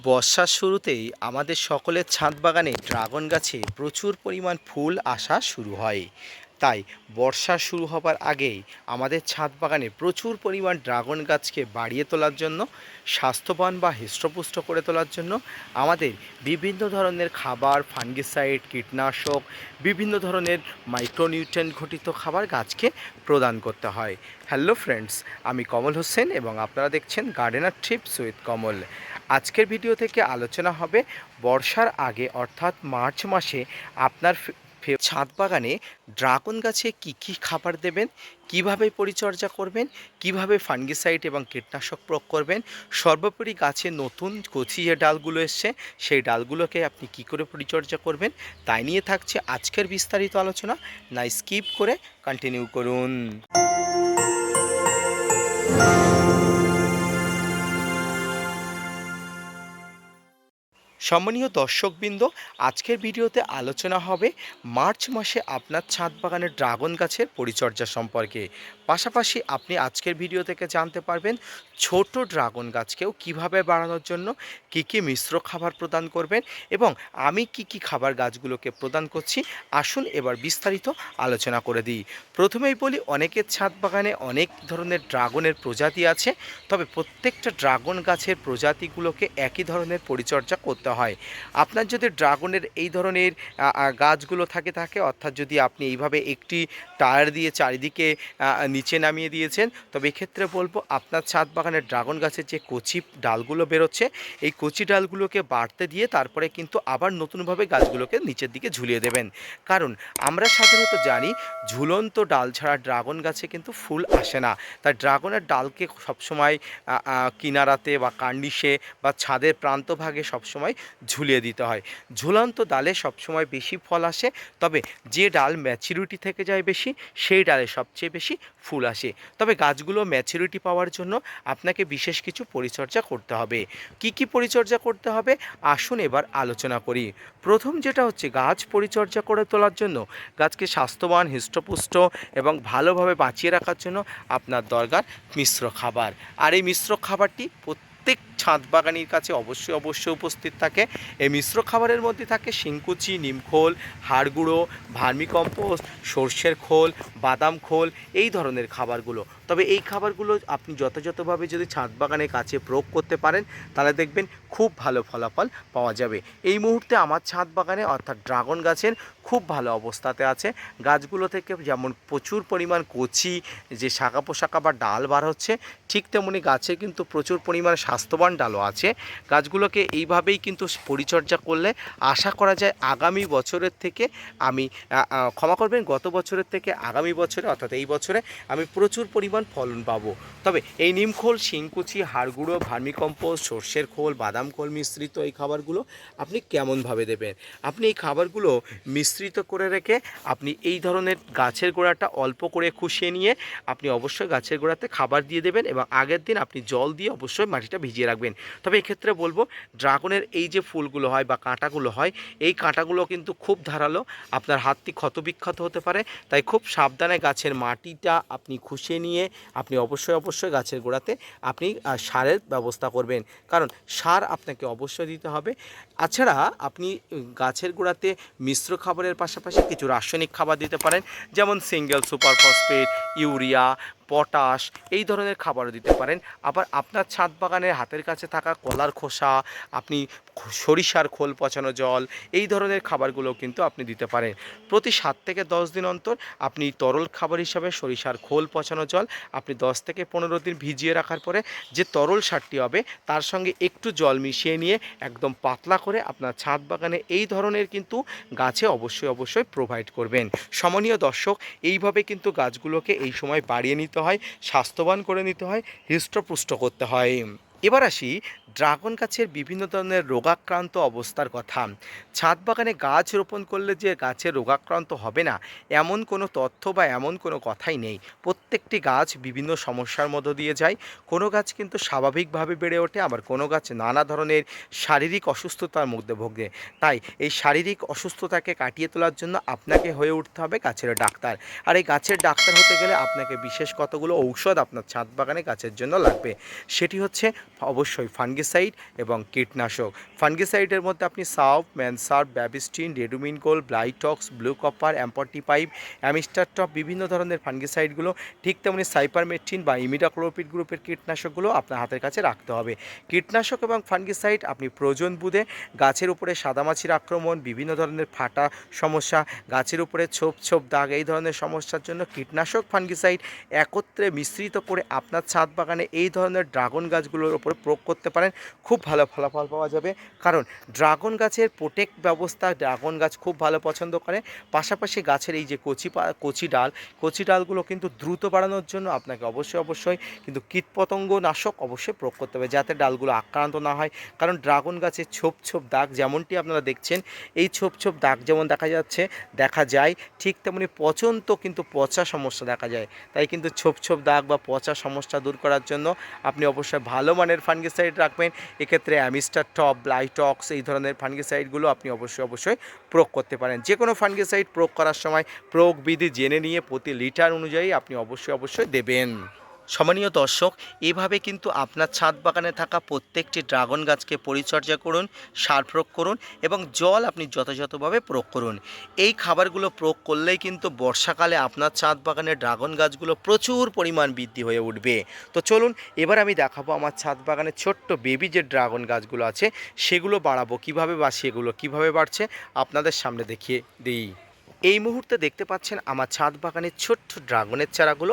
বর্ষার শুরুতেই আমাদের সকলের ছাদ বাগানে ড্রাগন গাছে প্রচুর পরিমাণ ফুল আসা শুরু হয়। তাই বর্ষা শুরু হবার আগেই আমাদের ছাদ বাগানে প্রচুর পরিমাণ ড্রাগন গাছকে বাড়িয়ে তোলার জন্য, স্বাস্থ্যবান বা হৃষ্টপুষ্ট করে তোলার জন্য আমাদের বিভিন্ন ধরনের খাবার, ফাঙ্গিসাইড, কীটনাশক, বিভিন্ন ধরনের মাইক্রোনিউট্রেন ঘটিত খাবার গাছকে প্রদান করতে হয়। হ্যালো ফ্রেন্ডস, আমি কমল হোসেন এবং আপনারা দেখছেন গার্ডেনার ট্রিপস উইথ কমল। আজকের ভিডিও থেকে আলোচনা হবে বর্ষার আগে, অর্থাৎ মার্চ মাসে, আপনার ছাদ বাগানে ড্রাগন গাছে কি কি খাবার দেবেন, কীভাবে পরিচর্যা করবেন, কীভাবে ফাঙ্গিসাইড এবং কীটনাশক প্রয়োগ করবেন, সর্বোপরি গাছে নতুন কচি যে ডালগুলো এসছে, সেই ডালগুলোকে আপনি কি করে পরিচর্যা করবেন, তাই নিয়ে থাকছে আজকের বিস্তারিত আলোচনা। না, স্কিপ করে কন্টিনিউ করুন। সম্মানীয় দর্শকবৃন্দ, আজকের ভিডিওতে আলোচনা হবে মার্চ মাসে আপনার ছাদ বাগানের ড্রাগন গাছের পরিচর্যা সম্পর্কে। পাশাপাশি আপনি আজকের ভিডিও থেকে জানতে পারবেন ছোট ড্রাগন গাছকেও কীভাবে বাড়ানোর জন্য কি কি মিশ্র খাবার প্রদান করবেন এবং আমি কি কি খাবার গাছগুলোকে প্রদান করছি। আসুন এবার বিস্তারিত আলোচনা করে দিই। প্রথমেই বলি অনেকের ছাদ বাগানে অনেক ধরনের ড্রাগনের প্রজাতি আছে, তবে প্রত্যেকটা ড্রাগন গাছের প্রজাতিগুলোকে একই ধরনের পরিচর্যা করতে হয়। আপনার যদি ড্রাগনের এই ধরনের গাছগুলো থাকে থাকে, অর্থাৎ যদি আপনি এইভাবে একটি টায়ার দিয়ে চারিদিকে নিচে নামিয়ে দিয়েছেন, তবে এক্ষেত্রে বলব আপনার ছাদ বাগানের ড্রাগন গাছের যে কচি ডালগুলো বেরোচ্ছে, এই কচি ডালগুলোকে বাড়তে দিয়ে তারপরে কিন্তু আবার নতুনভাবে গাছগুলোকে নিচের দিকে ঝুলিয়ে দেবেন। কারণ আমরা সাধারণত জানি, ঝুলন্ত ডাল ছাড়া ড্রাগন গাছে কিন্তু ফুল আসে না। তাই ড্রাগনের ডালকে সবসময় কিনারাতে বা কার্নিশে বা ছাদের প্রান্তভাগে সবসময় ঝুলিয়ে দিতে হয়। ঝুলন্ত ডালে সবসময় বেশি ফল আসে, তবে যে ডাল ম্যাচুরিটি থেকে যায় বেশি, সেই ডালে সবচেয়ে বেশি ফুল আসে। তবে গাছগুলো ম্যাচুরিটি পাওয়ার জন্য আপনাকে বিশেষ কিছু পরিচর্যা করতে হবে। কি কি পরিচর্যা করতে হবে? আসুন এবার আলোচনা করি। প্রথম যেটা হচ্ছে গাছ পরিচর্যা করে তোলার জন্য, গাছকে স্বাস্থ্যবান, হৃষ্টপুষ্ট এবং ভালোভাবে বাঁচিয়ে রাখার জন্য আপনার দরকার মিশ্র খাবার। আর এই মিশ্র খাবারটি প্রত্যেক ছাদ বাগানির কাছে অবশ্যই অবশ্যই উপস্থিত থাকে। এই মিশ্র খাবারের মধ্যে থাকে শিংকুচি নিমখোল হাড়গুঁড়ো ভার্মিকম্পোস্ট সর্ষের খোল, বাদাম খোল, এই ধরনের খাবারগুলো। তবে এই খাবারগুলো আপনি যথাযথভাবে যদি ছাদ বাগানে কাছে প্রয়োগ করতে পারেন, তাহলে দেখবেন খুব ভালো ফলাফল পাওয়া যাবে। এই মুহূর্তে আমার ছাদ বাগানে অর্থাৎ ড্রাগন গাছের খুব ভালো অবস্থাতে আছে। গাছগুলো থেকে যেমন প্রচুর পরিমাণ কচি, যে শাখা পোশাকা বা ডাল বার হচ্ছে, ঠিক তেমনি গাছে কিন্তু প্রচুর পরিমাণ স্বাস্থ্যবান ডালও আছে। গাছগুলোকে এইভাবেই কিন্তু পরিচর্যা করলে আশা করা যায় আগামী বছরের থেকে আমি ক্ষমা করবেন, গত বছরের থেকে আগামী বছরে অর্থাৎ এই বছরে আমি প্রচুর পরিমাণ ফলন পাবো। তবে এই নিমখোল শিংকুচি, হাড়গুঁড়ো, ভার্মিকম্পোস্ট, সর্ষের খোল, বাদাম খোল মিশ্রিত এই খাবারগুলো আপনি কেমনভাবে দেবেন? আপনি এই খাবারগুলো মিশ্রিত করে রেখে আপনি এই ধরনের গাছের গোড়াটা অল্প করে খুশিয়ে নিয়ে আপনি অবশ্যই গাছের গোড়াতে খাবার দিয়ে দেবেন এবং আগের দিন আপনি জল দিয়ে অবশ্যই মাটিটা ভিজিয়ে রাখবেন। তবে এক্ষেত্রে বলব, ড্রাগনের এই যে ফুলগুলো হয় বা কাঁটাগুলো হয়, এই কাঁটাগুলো কিন্তু খুব ধারালো, আপনার হাতটি ক্ষতবিক্ষত হতে পারে, তাই খুব সাবধানে গাছের মাটিটা আপনি খুশিয়ে নিয়ে, আপনি অবশ্যই অবশ্যই গাছের গোড়াতে আপনি সারের ব্যবস্থা করবেন। কারণ সার আপনাকে অবশ্যই দিতে হবে। তাছাড়া আপনি গাছের গোড়াতে মিশ্র খাবারের পাশাপাশি কিছু রাসায়নিক খাবার দিতে পারেন, যেমন single super phosphate, urea, potash, এই ধরনের খাবারও দিতে পারেন। আবার আপনার ছাদ বাগানের হাতের কাছে থাকা কলার খোসা, আপনি সরিষার খোল পচানো জল, এই ধরনের খাবারগুলো কিন্তু আপনি দিতে পারেন। প্রতি সাত থেকে দশ দিন অন্তর আপনি তরল খাবার হিসাবে সরিষার খোল পচানো জল আপনি দশ থেকে পনেরো দিন ভিজিয়ে রাখার পরে যে তরল সারটি হবে, তার সঙ্গে একটু জল মিশিয়ে নিয়ে একদম পাতলা আপনার ছাদ বাগানে এই ধরনের কিন্তু গাছে অবশ্যই অবশ্যই প্রোভাইড করবেন। সমনীয় দর্শক, এইভাবে কিন্তু গাছগুলোকে এই সময় বাড়িয়ে নিতে হয়, স্বাস্থ্যবান করে নিতে হয়, হৃষ্টপুষ্ট করতে হয়। এবার আসি ড্রাগন গাছের বিভিন্ন ধরনের রোগাক্রান্ত অবস্থার কথা। ছাদ বাগানে গাছ রোপণ করলে যে গাছের রোগাক্রান্ত হবে না, এমন কোনো তথ্য বা এমন কোনো কথাই নেই। প্রত্যেকটি গাছ বিভিন্ন সমস্যার মধ্য দিয়ে যায়। কোনো গাছ কিন্তু স্বাভাবিকভাবে বেড়ে ওঠে, আবার কোনো গাছ নানা ধরনের শারীরিক অসুস্থতার মধ্যে ভোগে। তাই এই শারীরিক অসুস্থতাকে কাটিয়ে তোলার জন্য আপনাকে হয়ে উঠতে হবে গাছের ডাক্তার। আর এই গাছের ডাক্তার হতে গেলে আপনাকে বিশেষ কতগুলো ঔষধ আপনার ছাদ বাগানে গাছের জন্য লাগবে, সেটি হচ্ছে অবশ্যই ফাঙ্গি ফাঙ্গিসাইড এবং কীটনাশক। ফাঙ্গিসাইডের মধ্যে আপনি সাউফ ম্যানসার্ভ ব্যাবিস্টিন রেডুমিনকোল ব্লাইটক্স, ব্লু কপার অ্যাম্পটি পাইপ, অ্যামিস্টার টপ, বিভিন্ন ধরনের ফাঙ্গিসাইডগুলো, ঠিক তেমনি সাইপারমেট্রিন বা ইমিডাক্লোপিড গ্রুপের কীটনাশকগুলো আপনার হাতের কাছে রাখতে হবে। কীটনাশক এবং ফাঙ্গিসাইড আপনি প্রয়োজন বুধে গাছের উপরে সাদামাছির আক্রমণ, বিভিন্ন ধরনের ফাটা সমস্যা, গাছের উপরে ছোপ ছোপ দাগ, এই ধরনের সমস্যার জন্য কীটনাশক, ফাঙ্গিসাইড একত্রে মিশ্রিত করে আপনার ছাদ বাগানে এই ধরনের ড্রাগন গাছগুলোর উপরে প্রয়োগ করতে পারেন। খুব ভালো ফলাফল পাওয়া যাবে। কারণ ড্রাগন গাছের প্রোটেক্ট ব্যবস্থা, ড্রাগন গাছ খুব ভালো পছন্দ করে। পাশাপাশি গাছের এই যে কচি কচি ডাল, কচি ডালগুলো কিন্তু দ্রুত বাড়ানোর জন্য আপনাকে অবশ্যই অবশ্যই কিন্তু কীটপতঙ্গ নাশক অবশ্যই প্রয়োগ করতে হবে যাতে ডালগুলো আক্রান্ত না হয়। কারণ ড্রাগন গাছের ছোপ ছোপ দাগ যেমনটি আপনারা দেখছেন, এই ছোপ ছোপ দাগ যেমন দেখা যাচ্ছে, দেখা যায়, ঠিক তেমনি পচন্ত কিন্তু পচা সমস্যা দেখা যায়। তাই কিন্তু ছোপ ছোপ দাগ বা পচা সমস্যা দূর করার জন্য আপনি অবশ্যই ভালো মানের ফাঙ্গিসাইড রাখবেন। এক্ষেত্রে অ্যামিস্টার টপ ব্লাইটক্স এই ধরনের ফানগিসাইডগুলো আপনি অবশ্যই অবশ্যই প্রয়োগ করতে পারেন। যে কোনো ফানগিসাইড প্রয়োগ করার সময় প্রয়োগ বিধি জেনে নিয়ে প্রতি লিটার অনুযায়ী আপনি অবশ্যই অবশ্যই দেবেন। সম্মানীয় দর্শক, এভাবে কিন্তু আপনার ছাদ বাগানে থাকা প্রত্যেকটি ড্রাগন গাছকে পরিচর্যা করুন, সার প্রয়োগ করুন এবং জল আপনি যথাযথভাবে প্রয়োগ করুন। এই খাবারগুলো প্রয়োগ করলেই কিন্তু বর্ষাকালে আপনার ছাদ বাগানে ড্রাগন গাছগুলো প্রচুর পরিমাণ বৃদ্ধি হয়ে উঠবে। তো চলুন, এবার আমি দেখাবো আমার ছাদ বাগানে ছোট্ট বেবি যে ড্রাগন গাছগুলো আছে, সেগুলো বাড়াবো কীভাবে বা সেগুলো কীভাবে বাড়ছে, আপনাদের সামনে দেখিয়ে দিই। এই মুহূর্তে দেখতে পাচ্ছেন আমার ছাদ বাগানের ছোট্ট ড্রাগনের চারাগুলো,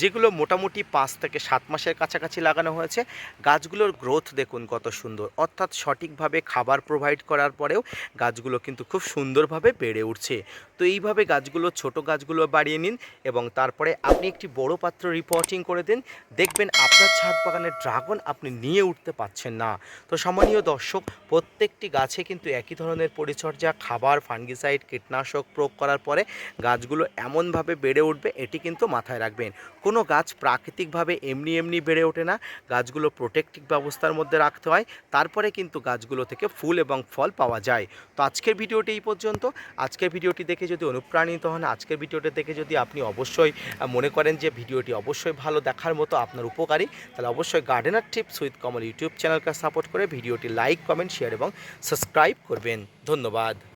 যেগুলো মোটামুটি পাঁচ থেকে সাত মাসের কাছাকাছি লাগানো হয়েছে। গাছগুলোর গ্রোথ দেখুন কত সুন্দর। অর্থাৎ সঠিকভাবে খাবার প্রোভাইড করার পরেও গাছগুলো কিন্তু খুব সুন্দরভাবে বেড়ে উঠছে। তো এইভাবে গাছগুলো, ছোট গাছগুলো বাড়িয়ে নিন এবং তারপরে আপনি একটি বড় পাত্র রিপোর্টিং করে দিন। দেখবেন আপনার ছাদ বাগানের ড্রাগন আপনি নিয়ে উঠতে পারছেন না। তো সম্মানীয় দর্শক, প্রত্যেকটি গাছে কিন্তু একই ধরনের পরিচর্যা, খাবার, ফাঙ্গিসাইড, কীটনাশক, প্রয়োগ করার পরে গাছগুলো এমনভাবে বেড়ে উঠবে, এটি কিন্তু মাথায় রাখবেন। কোনো গাছ প্রাকৃতিকভাবে এমনি এমনি বেড়ে ওঠে না। গাছগুলো প্রোটেক্টিভ ব্যবস্থার মধ্যে রাখতে হয়। তারপরে কিন্তু গাছগুলো থেকে ফুল এবং ফল পাওয়া যায়। তো আজকের ভিডিওটি এই পর্যন্ত। আজকের ভিডিওটি দেখে যদি অনুপ্রাণিত হন, আজকের ভিডিওটি দেখে যদি আপনি অবশ্যই মনে করেন যে ভিডিওটি অবশ্যই ভালো দেখার মতো আপনার উপকারী, তাহলে অবশ্যই gardener tips with Kamal YouTube চ্যানেলকে সাপোর্ট করে ভিডিওটি লাইক কমেন্ট শেয়ার এবং সাবস্ক্রাইব করবেন। ধন্যবাদ।